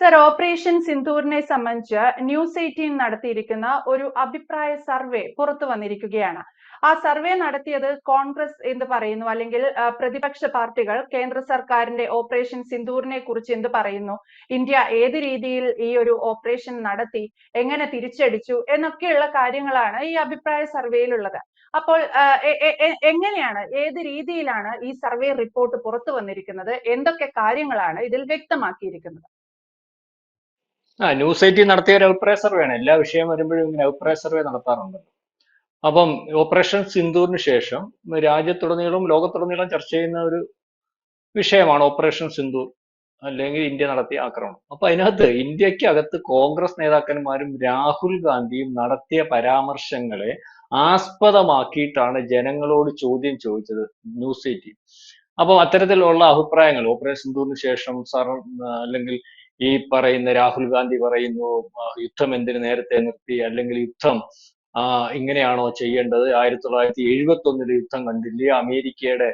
Sir operation സിന്ധൂറിനെ സംബന്ധിച്ച് news eighteen നടത്തിയിരിക്കുന്ന ഒരു അഭിപ്രായ സർവേ പുറത്തു വന്നിരിക്കുകയാണ്. ആ സർവേ നടത്തിയത് കോൺഗ്രസ് എന്ന് പറയുന്നു അല്ലെങ്കിൽ പ്രതിപക്ഷ പാർട്ടികൾ കേന്ദ്ര സർക്കാരിന്റെ ഓപ്പറേഷൻ സിന്ധൂറിനെ കുറിച്ച് എന്ത് പറയുന്നു ഇന്ത്യ ഏത് രീതിയിൽ ഈ ഒരു ഓപ്പറേഷൻ നടത്തി എങ്ങനെ തിരിച്ചടിച്ചു എന്നൊക്കെയുള്ള കാര്യങ്ങളാണ് ഈ അഭിപ്രായ സർവേയിലുള്ളത്. അപ്പോൾ എങ്ങനെയാണ് ഏത് രീതിയിലാണ് ഈ സർവേ റിപ്പോർട്ട് പുറത്തു വന്നിരിക്കുന്നത് എന്തൊക്കെ കാര്യങ്ങളാണ് ഇതിൽ വ്യക്തമാക്കിയിരിക്കുന്നത്? ആ ന്യൂസ് എയ്റ്റീൻ നടത്തിയ ഒരു അഭിപ്രായ സർവേയാണ്. എല്ലാ വിഷയം വരുമ്പോഴും ഇങ്ങനെ അഭിപ്രായ സർവേ നടത്താറുണ്ടല്ലോ അപ്പം ഓപ്പറേഷൻ സിന്ദൂറിന് ശേഷം രാജ്യത്തുടനീളം ലോകത്തുടനീളം ചർച്ച ചെയ്യുന്ന ഒരു വിഷയമാണ് ഓപ്പറേഷൻ സിന്ദൂർ അല്ലെങ്കിൽ ഇന്ത്യ നടത്തിയ ആക്രമണം. അപ്പൊ അതിനകത്ത് ഇന്ത്യയ്ക്ക് അകത്ത് കോൺഗ്രസ് നേതാക്കന്മാരും രാഹുൽ ഗാന്ധിയും നടത്തിയ പരാമർശങ്ങളെ ആസ്പദമാക്കിയിട്ടാണ് ജനങ്ങളോട് ചോദ്യം ചോദിച്ചത് ന്യൂസ് എയ്റ്റീൻ അപ്പം അത്തരത്തിലുള്ള അഭിപ്രായങ്ങൾ ഓപ്പറേഷൻ സിന്ദൂറിന് ശേഷം സർ അല്ലെങ്കിൽ ഈ പറയുന്ന രാഹുൽ ഗാന്ധി പറയുന്നു യുദ്ധം എന്തിനു നേരത്തെ നിർത്തി അല്ലെങ്കിൽ യുദ്ധം ഇങ്ങനെയാണോ ചെയ്യേണ്ടത്? ആയിരത്തി തൊള്ളായിരത്തി എഴുപത്തി ഒന്നിൽ യുദ്ധം കണ്ടില്ലേ? അമേരിക്കയുടെ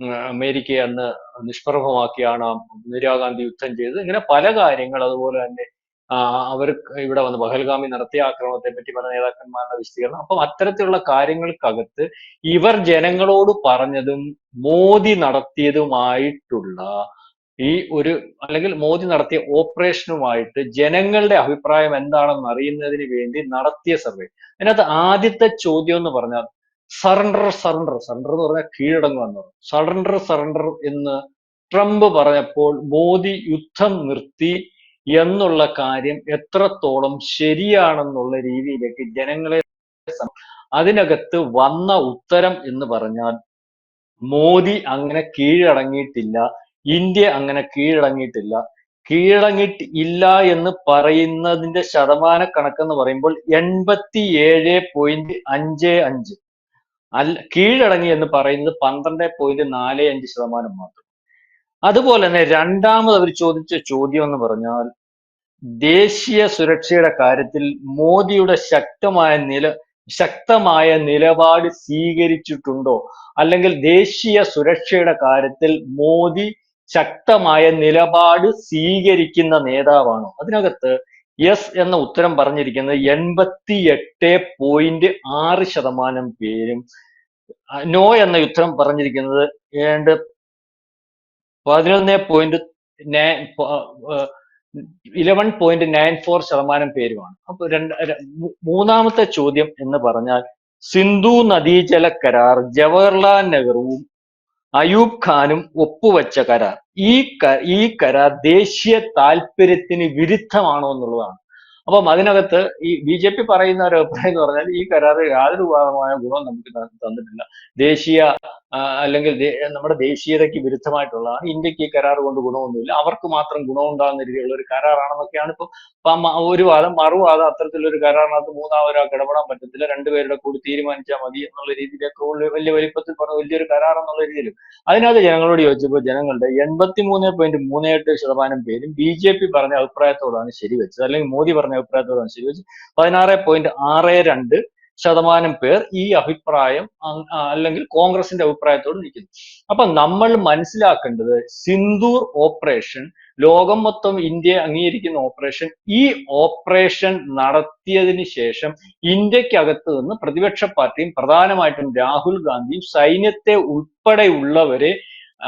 അമേരിക്ക അമേരിക്കയെ അന്ന് നിഷ്പ്രഭമാക്കിയാണ് ഇന്ദിരാഗാന്ധി യുദ്ധം ചെയ്തത്. ഇങ്ങനെ പല കാര്യങ്ങൾ അതുപോലെ തന്നെ അവർ ഇവിടെ വന്ന് ബഹൽഗാമി നടത്തിയ ആക്രമണത്തെ പറ്റി പല നേതാക്കന്മാരുടെ വിശദീകരണം. അപ്പം അത്തരത്തിലുള്ള കാര്യങ്ങൾക്കകത്ത് ഇവർ ജനങ്ങളോട് പറഞ്ഞതും മോദി നടത്തിയതുമായിട്ടുള്ള ഈ ഒരു അല്ലെങ്കിൽ മോദി നടത്തിയ ഓപ്പറേഷനുമായിട്ട് ജനങ്ങളുടെ അഭിപ്രായം എന്താണെന്ന് അറിയുന്നതിന് വേണ്ടി നടത്തിയ സർവേ. അതിനകത്ത് ആദ്യത്തെ ചോദ്യം എന്ന് പറഞ്ഞാൽ സറണ്ടർ സറണ്ടർ സറണ്ടർ എന്ന് പറഞ്ഞാൽ കീഴടങ്ങുക എന്ന് പറഞ്ഞു. സറണ്ടർ സറണ്ടർ എന്ന് ട്രംപ് പറഞ്ഞപ്പോൾ മോദി യുദ്ധം നിർത്തി എന്നുള്ള കാര്യം എത്രത്തോളം ശരിയാണെന്നുള്ള രീതിയിലേക്ക് ജനങ്ങളെ അതിനകത്ത് വന്ന ഉത്തരം എന്ന് പറഞ്ഞാൽ മോദി അങ്ങനെ കീഴടങ്ങിയിട്ടില്ല. ഇന്ത്യ അങ്ങനെ കീഴടങ്ങിയിട്ടില്ല. കീഴടങ്ങിയിട്ട് ഇല്ല എന്ന് പറയുന്നതിന്റെ ശതമാന കണക്കെന്ന് പറയുമ്പോൾ എൺപത്തി ഏഴ് പോയിന്റ് അഞ്ച് അഞ്ച്. അല്ല കീഴടങ്ങി എന്ന് പറയുന്നത് പന്ത്രണ്ട് പോയിന്റ് നാല് അഞ്ച് ശതമാനം മാത്രം. അതുപോലെ തന്നെ രണ്ടാമത് അവർ ചോദിച്ച ചോദ്യം എന്ന് പറഞ്ഞാൽ ദേശീയ സുരക്ഷയുടെ കാര്യത്തിൽ മോദിയുടെ ശക്തമായ നില ശക്തമായ നിലപാട് സ്വീകരിച്ചിട്ടുണ്ടോ? അല്ലെങ്കിൽ ദേശീയ സുരക്ഷയുടെ കാര്യത്തിൽ മോദി ശക്തമായ നിലപാട് സ്വീകരിക്കുന്ന നേതാവാണോ? അതിനകത്ത് യെസ് എന്ന ഉത്തരം പറഞ്ഞിരിക്കുന്നത് എൺപത്തി എട്ട് പോയിന്റ് ആറ് ശതമാനം പേരും നോ എന്ന ഉത്തരം പറഞ്ഞിരിക്കുന്നത് ഏണ്ട് പതിനൊന്ന് point eleven point nine four ശതമാനം പേരുമാണ്. അപ്പൊ രണ്ട് മൂന്നാമത്തെ ചോദ്യം എന്ന് പറഞ്ഞാൽ സിന്ധു നദീജല കരാർ ജവഹർലാൽ നെഹ്റുവും അയൂബ് ഖാനും ഒപ്പുവെച്ച കരാർ. ഈ ഈ കരാർ ദേശീയ താല്പര്യത്തിന് വിരുദ്ധമാണോ എന്നുള്ളതാണ്. അപ്പം അതിനകത്ത് ഈ ബി ജെ പി പറയുന്ന ഒരു അഭിപ്രായം എന്ന് പറഞ്ഞാൽ ഈ കരാർ യാതൊരു ഭാഗമായ ഗുണം നമുക്ക് തന്നിട്ടില്ല. ദേശീയ അല്ലെങ്കിൽ നമ്മുടെ ദേശീയതയ്ക്ക് വിരുദ്ധമായിട്ടുള്ള ഇന്ത്യയ്ക്ക് ഈ കരാർ കൊണ്ട് ഗുണമൊന്നുമില്ല. അവർക്ക് മാത്രം ഗുണമുണ്ടാകുന്ന രീതിയിലുള്ള ഒരു കരാറാണെന്നൊക്കെയാണ് ഇപ്പൊ ഒരു വാദം മറുവാദം അത്തരത്തിലൊരു കരാറിനകത്ത് മൂന്നാം ഒരാൾ ഇടപെടാൻ പറ്റത്തില്ല രണ്ടുപേരുടെ കൂടി തീരുമാനിച്ചാൽ മതി എന്നുള്ള രീതിയിലൊക്കെ വലിയ വലിപ്പത്തിൽ പറഞ്ഞ വലിയൊരു കരാർ എന്നുള്ള രീതിയിൽ. അതിനകത്ത് ജനങ്ങളോട് ചോദിച്ചപ്പോൾ ജനങ്ങളുടെ എൺപത്തി മൂന്ന് പോയിന്റ് മൂന്ന് എട്ട് ശതമാനം പേരും ബി ജെ പി പറഞ്ഞ അഭിപ്രായത്തോടാണ് ശരിവെച്ചത്. അല്ലെങ്കിൽ മോദി പറഞ്ഞ അഭിപ്രായത്തോടാണ് അനുസരിച്ച് പതിനാറ് പോയിന്റ് ആറ് രണ്ട് ശതമാനം പേർ ഈ അഭിപ്രായം അല്ലെങ്കിൽ കോൺഗ്രസിന്റെ അഭിപ്രായത്തോട് നിൽക്കുന്നു. അപ്പൊ നമ്മൾ മനസ്സിലാക്കേണ്ടത് സിന്ദൂർ ഓപ്പറേഷൻ ലോകം മൊത്തം ഇന്ത്യ അംഗീകരിക്കുന്ന ഓപ്പറേഷൻ ഈ ഓപ്പറേഷൻ നടത്തിയതിന് ശേഷം ഇന്ത്യക്കകത്ത് നിന്ന് പ്രതിപക്ഷ പാർട്ടിയും പ്രധാനമായിട്ടും രാഹുൽ ഗാന്ധിയും സൈന്യത്തെ ഉൾപ്പെടെയുള്ളവരെ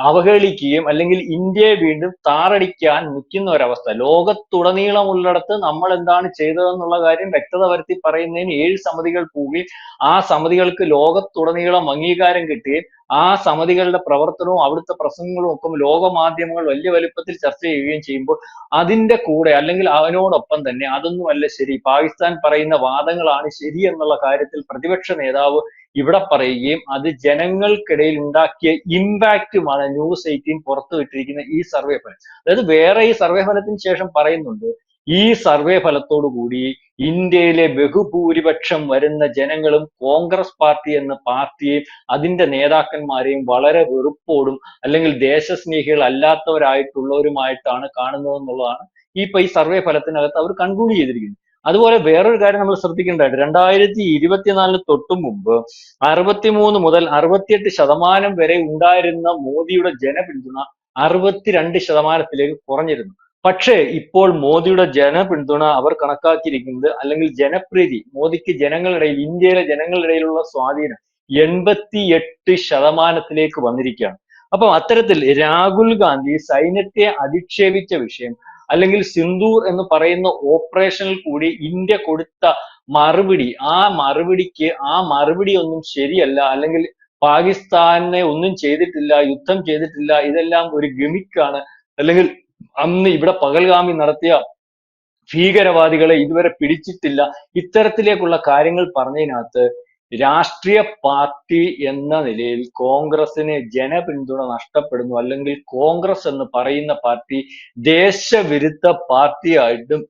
അവഹേളിക്കുകയും അല്ലെങ്കിൽ ഇന്ത്യയെ വീണ്ടും താറടിക്കാൻ നിൽക്കുന്ന ഒരവസ്ഥ ലോകത്തുടനീളമുള്ളിടത്ത് നമ്മൾ എന്താണ് ചെയ്തതെന്നുള്ള കാര്യം വ്യക്തത വരുത്തി പറയുന്നതിന് ഏഴ് സമിതികൾ പോവുകയും ആ സമിതികൾക്ക് ലോകത്തുടനീളം അംഗീകാരം കിട്ടുകയും ആ സമിതികളുടെ പ്രവർത്തനവും അവിടുത്തെ പ്രസംഗങ്ങളും ഒക്കെ ലോകമാധ്യമങ്ങൾ വലിയ വലുപ്പത്തിൽ ചർച്ച ചെയ്യുകയും ചെയ്യുമ്പോൾ അതിന്റെ കൂടെ അല്ലെങ്കിൽ അവനോടൊപ്പം തന്നെ അതൊന്നുമല്ല ശരി. പാകിസ്ഥാൻ പറയുന്ന വാദങ്ങളാണ് ശരി എന്നുള്ള കാര്യത്തിൽ പ്രതിപക്ഷ നേതാവ് ഇവിടെ പറയുകയും അത് ജനങ്ങൾക്കിടയിൽ ഉണ്ടാക്കിയ ഇമ്പാക്റ്റുമാണ് ന്യൂസ് എയ്റ്റീൻ പുറത്തുവിട്ടിരിക്കുന്ന ഈ സർവേ ഫലം. അതായത് വേറെ ഈ സർവേ ഫലത്തിന് ശേഷം പറയുന്നുണ്ട് ഈ സർവേ കൂടി ഇന്ത്യയിലെ ബഹുഭൂരിപക്ഷം വരുന്ന ജനങ്ങളും കോൺഗ്രസ് പാർട്ടി എന്ന പാർട്ടിയെയും അതിന്റെ നേതാക്കന്മാരെയും വളരെ വെറുപ്പോടും അല്ലെങ്കിൽ ദേശസ്നേഹികൾ അല്ലാത്തവരായിട്ടുള്ളവരുമായിട്ടാണ് കാണുന്നതെന്നുള്ളതാണ്. ഈ ഇപ്പൊ ഈ സർവേ ഫലത്തിനകത്ത് അവർ കൺക്ലൂഡ് ചെയ്തിരിക്കുന്നത് അതുപോലെ വേറൊരു കാര്യം നമ്മൾ ശ്രദ്ധിക്കേണ്ടതായിട്ട് രണ്ടായിരത്തി ഇരുപത്തിനാലിന് തൊട്ടു മുമ്പ് അറുപത്തിമൂന്ന് മുതൽ അറുപത്തിയെട്ട് ശതമാനം വരെ ഉണ്ടായിരുന്ന മോദിയുടെ ജനപിന്തുണ അറുപത്തിരണ്ട് ശതമാനത്തിലേക്ക് കുറഞ്ഞിരുന്നു. പക്ഷേ ഇപ്പോൾ മോദിയുടെ ജനപിന്തുണ അവർ കണക്കാക്കിയിരിക്കുന്നത് അല്ലെങ്കിൽ ജനപ്രീതി മോദിക്ക് ജനങ്ങളിടയിൽ ഇന്ത്യയിലെ ജനങ്ങളിടയിലുള്ള സ്വാധീനം എൺപത്തി എട്ട് ശതമാനത്തിലേക്ക് വന്നിരിക്കുകയാണ്. അപ്പം അത്തരത്തിൽ രാഹുൽ ഗാന്ധി സൈന്യത്തെ അധിക്ഷേപിച്ച വിഷയം അല്ലെങ്കിൽ സിന്ദൂർ എന്ന് പറയുന്ന ഓപ്പറേഷനിൽ കൂടി ഇന്ത്യ കൊടുത്ത മറുപടി ആ മറുപടിക്ക് ആ മറുപടി ഒന്നും ശരിയല്ല. അല്ലെങ്കിൽ പാകിസ്ഥാനെ ഒന്നും ചെയ്തിട്ടില്ല യുദ്ധം ചെയ്തിട്ടില്ല ഇതെല്ലാം ഒരു ഗമിക്കാണ് അല്ലെങ്കിൽ അന്ന് ഇവിടെ പകൽഗാമി നടത്തിയ ഭീകരവാദികളെ ഇതുവരെ പിടിച്ചിട്ടില്ല. ഇത്തരത്തിലേക്കുള്ള കാര്യങ്ങൾ പറഞ്ഞതിനകത്ത് രാഷ്ട്രീയ പാർട്ടി എന്ന നിലയിൽ കോൺഗ്രസിന് ജനപിന്തുണ നഷ്ടപ്പെടുന്നു. അല്ലെങ്കിൽ കോൺഗ്രസ് എന്ന് പറയുന്ന പാർട്ടി ദേശവിരുദ്ധ പാർട്ടിയായിട്ടും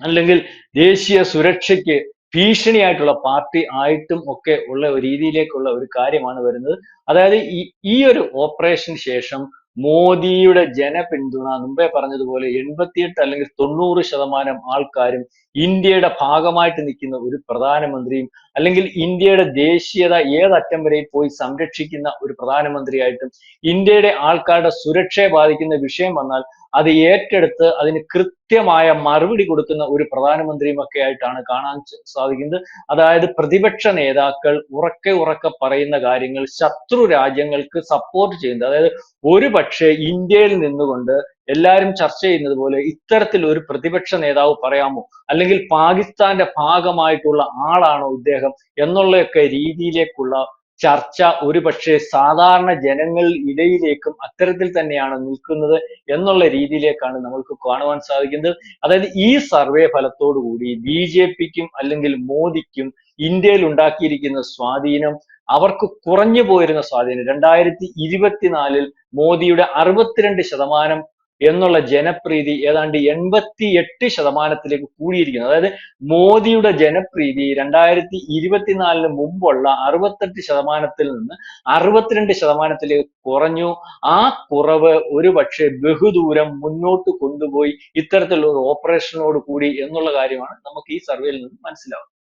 അല്ലെങ്കിൽ ദേശീയ സുരക്ഷയ്ക്ക് ഭീഷണിയായിട്ടുള്ള പാർട്ടി ആയിട്ടും ഒക്കെ ഉള്ള രീതിയിലേക്കുള്ള ഒരു കാര്യമാണ് വരുന്നത്. അതായത് ഈ ഈ ഒരു ഓപ്പറേഷന് ശേഷം മോദിയുടെ ജനപിന്തുണ മുമ്പേ പറഞ്ഞതുപോലെ എൺപത്തിയെട്ട് അല്ലെങ്കിൽ തൊണ്ണൂറ് ശതമാനം ആൾക്കാരും ഇന്ത്യയുടെ ഭാഗമായിട്ട് നിൽക്കുന്ന ഒരു പ്രധാനമന്ത്രിയും അല്ലെങ്കിൽ ഇന്ത്യയുടെ ദേശീയത ഏതറ്റം വരെ പോയി സംരക്ഷിക്കുന്ന ഒരു പ്രധാനമന്ത്രിയായിട്ടും ഇന്ത്യയുടെ ആൾക്കാരുടെ സുരക്ഷയെ ബാധിക്കുന്ന വിഷയം വന്നാൽ അത് ഏറ്റെടുത്ത് അതിന് കൃത്യമായ മറുപടി കൊടുക്കുന്ന ഒരു പ്രധാനമന്ത്രിയും ഒക്കെ ആയിട്ടാണ് കാണാൻ സാധിക്കുന്നത്. അതായത് പ്രതിപക്ഷ നേതാക്കൾ ഉറക്കെ ഉറക്കെ പറയുന്ന കാര്യങ്ങൾ ശത്രു രാജ്യങ്ങൾക്ക് സപ്പോർട്ട് ചെയ്യുന്നത്. അതായത് ഒരു പക്ഷേ ഇന്ത്യയിൽ നിന്നുകൊണ്ട് എല്ലാവരും ചർച്ച ചെയ്യുന്നത് പോലെ ഇത്തരത്തിൽ ഒരു പ്രതിപക്ഷ നേതാവ് പറയാമോ? അല്ലെങ്കിൽ പാകിസ്ഥാന്റെ ഭാഗമായിട്ടുള്ള ആളാണോ ഇദ്ദേഹം എന്നുള്ളയൊക്കെ രീതിയിലേക്കുള്ള ചർച്ച ഒരു പക്ഷേ സാധാരണ ജനങ്ങൾ ഇടയിലേക്കും അത്തരത്തിൽ തന്നെയാണ് നിൽക്കുന്നത് എന്നുള്ള രീതിയിലേക്കാണ് നമ്മൾക്ക് കാണുവാൻ സാധിക്കുന്നത്. അതായത് ഈ സർവേ ഫലത്തോടു കൂടി ബി ജെ പിക്കും അല്ലെങ്കിൽ മോദിക്കും ഇന്ത്യയിൽ ഉണ്ടാക്കിയിരിക്കുന്ന സ്വാധീനം അവർക്ക് കുറഞ്ഞു പോയിരുന്ന സ്വാധീനം. രണ്ടായിരത്തി ഇരുപത്തിനാലിൽ മോദിയുടെ അറുപത്തിരണ്ട് ശതമാനം എന്നുള്ള ജനപ്രീതി ഏതാണ്ട് എൺപത്തി എട്ട് ശതമാനത്തിലേക്ക് കൂടിയിരിക്കുന്നു. അതായത് മോദിയുടെ ജനപ്രീതി രണ്ടായിരത്തി ഇരുപത്തിനാലിന് മുമ്പുള്ള അറുപത്തെട്ട് ശതമാനത്തിൽ നിന്ന് അറുപത്തിരണ്ട് ശതമാനത്തിലേക്ക് കുറഞ്ഞു. ആ കുറവ് ഒരു പക്ഷേ ബഹുദൂരം മുന്നോട്ട് കൊണ്ടുപോയി ഇത്തരത്തിലുള്ള ഒരു ഓപ്പറേഷനോട് കൂടി എന്നുള്ള കാര്യമാണ് നമുക്ക് ഈ സർവേയിൽ നിന്ന് മനസ്സിലാവുന്നത്.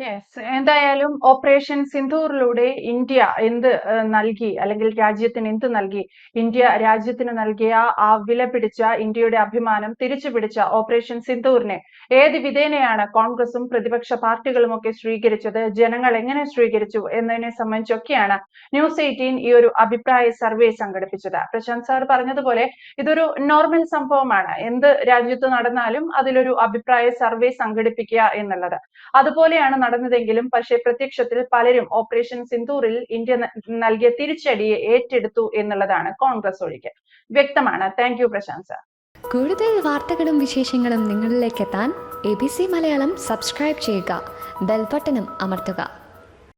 യെസ് എന്തായാലും ഓപ്പറേഷൻ സിന്ധൂറിലൂടെ ഇന്ത്യ എന്ത് നൽകി? അല്ലെങ്കിൽ രാജ്യത്തിന് എന്ത് നൽകി? ഇന്ത്യ രാജ്യത്തിന് നൽകിയ ആ വില പിടിച്ച ഇന്ത്യയുടെ അഭിമാനം തിരിച്ചു പിടിച്ച ഓപ്പറേഷൻ സിന്ധൂറിനെ ഏത് വിധേനയാണ് കോൺഗ്രസും പ്രതിപക്ഷ പാർട്ടികളും ഒക്കെ സ്വീകരിച്ചത്? ജനങ്ങൾ എങ്ങനെ സ്വീകരിച്ചു എന്നതിനെ സംബന്ധിച്ചൊക്കെയാണ് ന്യൂസ് എയ്റ്റീൻ ഈ ഒരു അഭിപ്രായ സർവേ സംഘടിപ്പിച്ചത്. പ്രശാന്ത് സാർ പറഞ്ഞതുപോലെ ഇതൊരു നോർമൽ സംഭവമാണ്. എന്ത് രാജ്യത്ത് നടന്നാലും അതിലൊരു അഭിപ്രായ സർവേ സംഘടിപ്പിക്കുക എന്നുള്ളത്. അതുപോലെയാണ് നടന്നതെങ്കിലും പക്ഷേ പ്രത്യക്ഷത്തിൽ പലരും ഓപ്പറേഷൻ സിന്ദൂറിൽ ഇന്ത്യ നൽകിയ തിരിച്ചടിയെ ഏറ്റെടുത്തു എന്നുള്ളതാണ് കോൺഗ്രസ് ഒഴികെ. വ്യക്തമാണ്. താങ്ക് യു പ്രശാന്ത് സാർ കൂടുതൽ വാർത്തകളും വിശേഷങ്ങളും നിങ്ങളിലേക്ക് എത്താൻ A B C Malayalam subscribe ചെയ്യുക. ബെൽബട്ടനും അമർത്തുക.